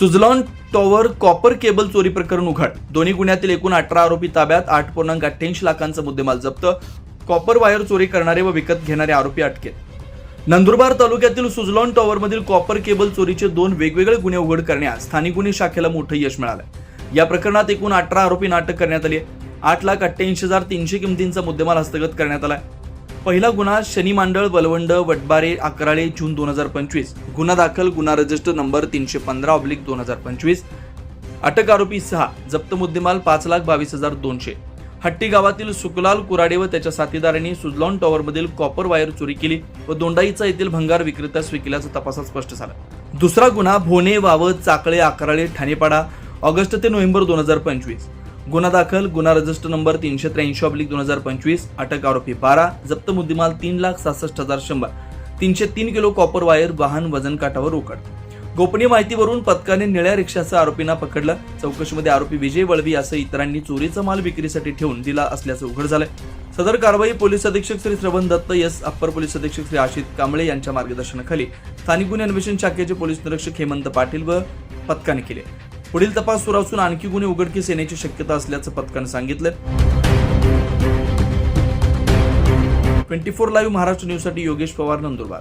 Suzlon tower copper cable चोरी प्रकरण उघड. दोन्ही गुन्ह्यातील एकूण अठरा आरोपी ताब्यात आठ पूर्णांक अठ्ठ्याऐंशी लाखांचा मुद्देमाल जप्त. कॉपर वायर चोरी करणारे व विकत घेणारे आरोपी अटकेत. नंदुरबार तालुक्यातील सुझलॉन टॉवरमधील कॉपर केबल चोरीचे दोन वेगवेगळे गुन्हे उघड करण्यास स्थानिक गुन्हे शाखेला मोठं यश मिळालं या प्रकरणात एकूण अठरा आरोपी अटक करण्यात आली आठ लाख अठ्ठ्याऐंशी हजार तीनशे किमतींचा मुद्देमाल हस्तगत करण्यात आलाय. पहिला गुन्हा शनी मांडळ बलवंड वटबारे अकराळे जून दोन हजार पंचवीस. गुन्हा दाखल गुन्हा रजिस्टर नंबर तीनशे पंधरा ऑब्लिक दोन हजार पंचवीस. अटक आरोपी सहा जप्त मुद्देमाल पाच लाख बावीस हजार दोनशे. हट्टी गावातील सुकलाल कुराडे व त्याच्या साथीदारांनी सुजलॉन टॉवरमधील कॉपर वायर चोरी केली व दोंडाईचा येथील भंगार विक्रेत्यास विकल्याचं तपासात स्पष्ट झाला. दुसरा गुन्हा भोने वावत चाकळे अकराळे ठाणेपाडा ऑगस्ट ते नोव्हेंबर दोन हजार पंचवीस. गुन्हा दाखल गुन्हा रजिस्टर नंबर तीनशे त्र्याऐंशी ऑब्लिक दोन हजार पंचवीस अटक आरोपी बारा जप्त मुद्देमाल तीन लाख सहासष्ट हजार शंभर. तीनशे तीन किलो कॉपर वायर वाहन वजन काठावर रोकड गोपनीय माहितीवरून पथकाने निळ्या रिक्षाचं आरोपींना पकडलं. चौकशीमध्ये आरोपी विजय वळवी असं इतरांनी चोरीचा माल विक्रीसाठी ठेवून दिला असल्याचं उघड झालंय. सदर कारवाई पोलीस अधीक्षक श्री श्रवण दत्त यस अप्पर पोलीस अधीक्षक श्री आशित कांबळे यांच्या मार्गदर्शनाखाली. स्थानिक गुन्हे अन्वेषण शाखेचे पोलीस निरीक्षक हेमंत पाटील व पथकाने केले. पुढील तपास सुरू असून आणखी गुन्हे उघडकीस येण्याची शक्यता असल्याचं पथकानं सांगितलं ट्वेंटी फोर लाईव्ह महाराष्ट्र न्यूजसाठी योगेश पवार नंदुरबार.